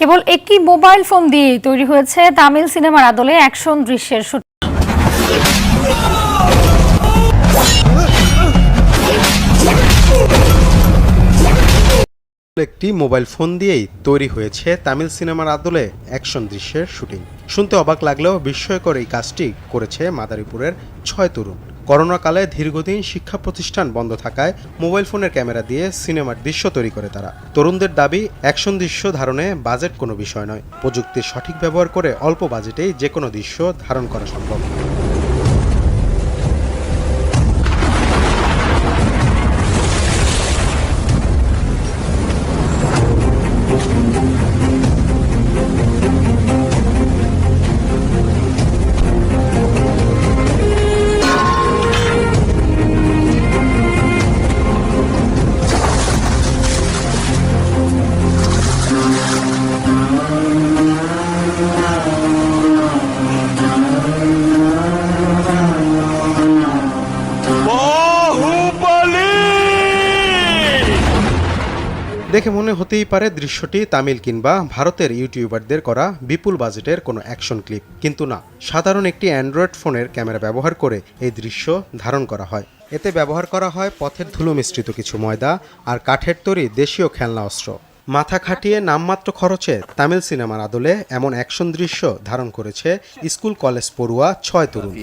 কেবল একটি mobile phone দিয়েই তৈরি হয়েছে তামিল সিনেমার আদলে অ্যাকশন দৃশ্যের শুটিং একটি মোবাইল ফোন দিয়েই তৈরি হয়েছে তামিল সিনেমার আদলে অ্যাকশন দৃশ্যের শুটিং। শুনতে অবাক লাগলেও বিস্ময়কর এই কাজটি করেছে মাদারীপুরের ছয় তরুণ। করোনাকালে দীর্ঘদিন শিক্ষা প্রতিষ্ঠান বন্ধ থাকায় মোবাইল ফোনের ক্যামেরা দিয়ে সিনেমার দৃশ্য তৈরি করে তারা। তরুণদের দাবি, অ্যাকশন দৃশ্য ধারণে বাজেট কোনো বিষয় নয়। প্রযুক্তির সঠিক ব্যবহার করে অল্প বাজেটেই যে কোনো দৃশ্য ধারণ করা সম্ভব। দেখে মনে হতেই পারে দৃশ্যটি তামিল কিংবা ভারতের ইউটিউবারদের করা বিপুল বাজেটের কোনো অ্যাকশন ক্লিপ। কিন্তু না, সাধারণ একটি অ্যান্ড্রয়েড ফোনের ক্যামেরা ব্যবহার করে এই দৃশ্য ধারণ করা হয়। এতে ব্যবহার করা হয় পথের ধুলো মিশ্রিত কিছু ময়দা আর কাঠের তৈরি দেশীয় খেলনা অস্ত্র। মাথা খাটিয়ে নামমাত্র খরচে তামিল সিনেমার আদলে এমন অ্যাকশন দৃশ্য ধারণ করেছে স্কুল কলেজ পড়ুয়া ছয় তরুণ।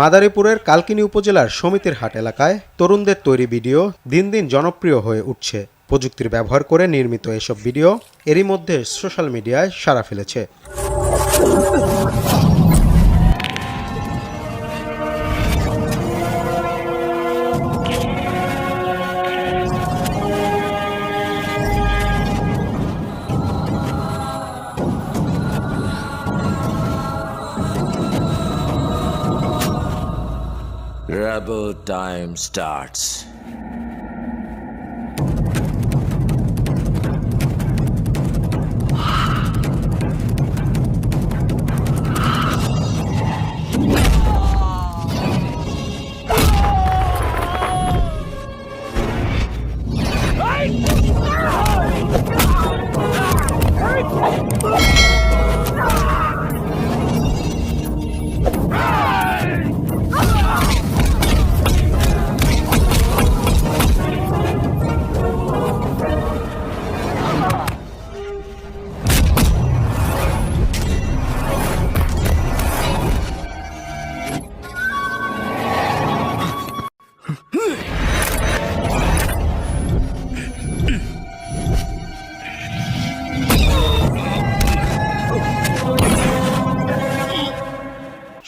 মাদারীপুরের কালকিনি উপজেলার সমিতির হাট এলাকায় তরুণদের তৈরি ভিডিও দিন দিন জনপ্রিয় হয়ে উঠছে। প্রযুক্তির ব্যবহার করে নির্মিত এসব ভিডিও এরই মধ্যে সোশ্যাল মিডিয়ায় সাড়া ফেলেছে। Rebel time starts.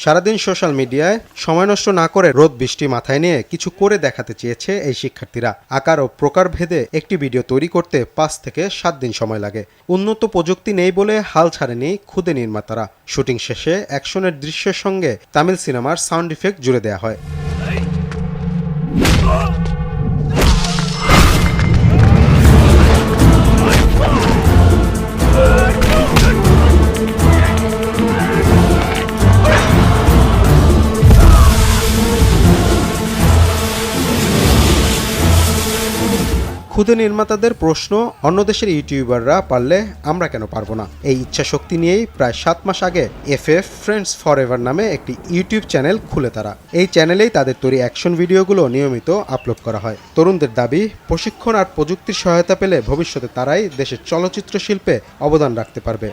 সারাদিন সোশ্যাল মিডিয়ায় সময় নষ্ট না করে রোদ বৃষ্টি মাথায় নিয়ে কিছু করে দেখাতে চেয়েছে এই শিক্ষার্থীরা। আকার ও প্রকার ভেদে একটি ভিডিও তৈরি করতে পাঁচ থেকে সাত দিন সময় লাগে। উন্নত প্রযুক্তি নেই বলে হাল ছাড়েনি খুদে নির্মাতারা। শুটিং শেষে অ্যাকশনের দৃশ্যের সঙ্গে তামিল সিনেমার সাউন্ড ইফেক্ট জুড়ে দেওয়া হয়। খুদে নির্মাতাদের প্রশ্ন, অন্য দেশের ইউটিউবাররা পারলে আমরা কেন পারব না? এই ইচ্ছা শক্তি নিয়েই প্রায় সাত মাস আগে F F friends for ever নামে একটি ইউটিউব চ্যানেল খুলে তারা। এই চ্যানেলেই তাদের তৈরি অ্যাকশন ভিডিওগুলো নিয়মিত আপলোড করা হয়। তরুণদের দাবি, প্রশিক্ষণ আর প্রযুক্তির সহায়তা পেলে ভবিষ্যতে তারাই দেশের চলচ্চিত্র শিল্পে অবদান রাখতে পারবে।